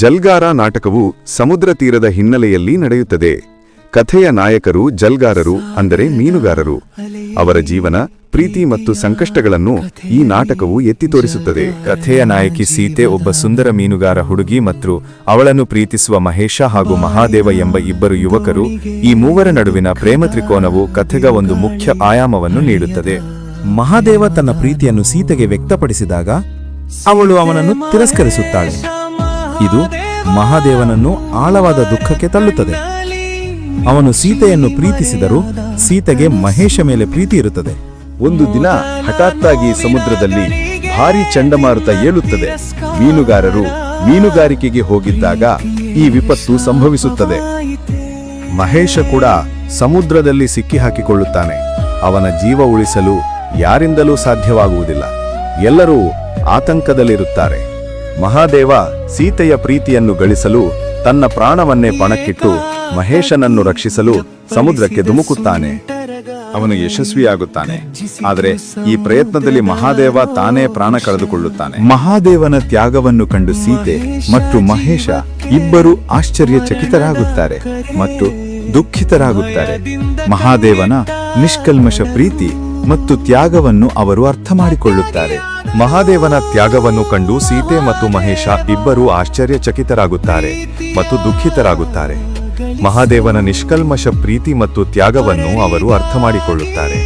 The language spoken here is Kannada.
ಜಲ್ಗಾರ ನಾಟಕವು ಸಮುದ್ರ ತೀರದ ಹಿನ್ನೆಲೆಯಲ್ಲಿ ನಡೆಯುತ್ತದೆ. ಕಥೆಯ ನಾಯಕರು ಜಲ್ಗಾರರು ಅಂದರೆ ಮೀನುಗಾರರು. ಅವರ ಜೀವನ, ಪ್ರೀತಿ ಮತ್ತು ಸಂಕಷ್ಟಗಳನ್ನು ಈ ನಾಟಕವು ಎತ್ತಿ ತೋರಿಸುತ್ತದೆ. ಕಥೆಯ ನಾಯಕಿ ಸೀತೆ ಒಬ್ಬ ಸುಂದರ ಮೀನುಗಾರ ಹುಡುಗಿ ಮತ್ತು ಅವಳನ್ನು ಪ್ರೀತಿಸುವ ಮಹೇಶ ಹಾಗೂ ಮಹಾದೇವ ಎಂಬ ಇಬ್ಬರು ಯುವಕರು ಈ ಮೂವರ ನಡುವಿನ ಪ್ರೇಮ ತ್ರಿಕೋನವು ಕಥೆಗ ಒಂದು ಮುಖ್ಯ ಆಯಾಮವನ್ನು ನೀಡುತ್ತದೆ. ಮಹಾದೇವ ತನ್ನ ಪ್ರೀತಿಯನ್ನು ಸೀತೆಗೆ ವ್ಯಕ್ತಪಡಿಸಿದಾಗ ಅವಳು ಅವನನ್ನು ತಿರಸ್ಕರಿಸುತ್ತಾಳೆ. ಇದು ಮಹಾದೇವನನ್ನು ಆಳವಾದ ದುಃಖಕ್ಕೆ ತಳ್ಳುತ್ತದೆ. ಅವನು ಸೀತೆಯನ್ನು ಪ್ರೀತಿಸಿದರೂ ಸೀತೆಗೆ ಮಹೇಶ ಮೇಲೆ ಪ್ರೀತಿ ಇರುತ್ತದೆ. ಒಂದು ದಿನ ಹಠಾತ್ತಾಗಿ ಸಮುದ್ರದಲ್ಲಿ ಭಾರಿ ಚಂಡಮಾರುತ ಏಳುತ್ತದೆ. ಮೀನುಗಾರರು ಮೀನುಗಾರಿಕೆಗೆ ಹೋಗಿದ್ದಾಗ ಈ ವಿಪತ್ತು ಸಂಭವಿಸುತ್ತದೆ. ಮಹೇಶ ಕೂಡ ಸಮುದ್ರದಲ್ಲಿ ಸಿಕ್ಕಿಹಾಕಿಕೊಳ್ಳುತ್ತಾನೆ. ಅವನ ಜೀವ ಉಳಿಸಲು ಯಾರಿಂದಲೂ ಸಾಧ್ಯವಾಗುವುದಿಲ್ಲ. ಎಲ್ಲರೂ ಆತಂಕದಲ್ಲಿರುತ್ತಾರೆ. ಮಹಾದೇವ ಸೀತೆಯ ಪ್ರೀತಿಯನ್ನು ಗಳಿಸಲು ತನ್ನ ಪ್ರಾಣವನ್ನೇ ಪಣಕ್ಕಿಟ್ಟು ಮಹೇಶನನ್ನು ರಕ್ಷಿಸಲು ಸಮುದ್ರಕ್ಕೆ ಧುಮುಕುತ್ತಾನೆ. ಅವನು ಯಶಸ್ವಿಯಾಗುತ್ತಾನೆ. ಆದರೆ ಈ ಪ್ರಯತ್ನದಲ್ಲಿ ಮಹಾದೇವ ತಾನೇ ಪ್ರಾಣ ಕಳೆದುಕೊಳ್ಳುತ್ತಾನೆ. ಮಹಾದೇವನ ತ್ಯಾಗವನ್ನು ಕಂಡು ಸೀತೆ ಮತ್ತು ಮಹೇಶ ಇಬ್ಬರು ಆಶ್ಚರ್ಯಚಕಿತರಾಗುತ್ತಾರೆ ಮತ್ತು ದುಃಖಿತರಾಗುತ್ತಾರೆ. ಮಹಾದೇವನ ನಿಷ್ಕಲ್ಮಶ ಪ್ರೀತಿ ಮತ್ತು ತ್ಯಾಗವನ್ನು ಅವರು ಅರ್ಥ ಮಾಡಿಕೊಳ್ಳುತ್ತಾರೆ ಮಹಾದೇವನ ತ್ಯಾಗವನ್ನು ಕಂಡು ಸೀತೆ ಮತ್ತು ಮಹೇಶ ಇಬ್ಬರೂ ಆಶ್ಚರ್ಯಚಕಿತರಾಗುತ್ತಾರೆ ಮತ್ತು ದುಃಖಿತರಾಗುತ್ತಾರೆ. ಮಹಾದೇವನ ನಿಷ್ಕಲ್ಮಶ ಪ್ರೀತಿ ಮತ್ತು ತ್ಯಾಗವನ್ನು ಅವರು ಅರ್ಥ ಮಾಡಿಕೊಳ್ಳುತ್ತಾರೆ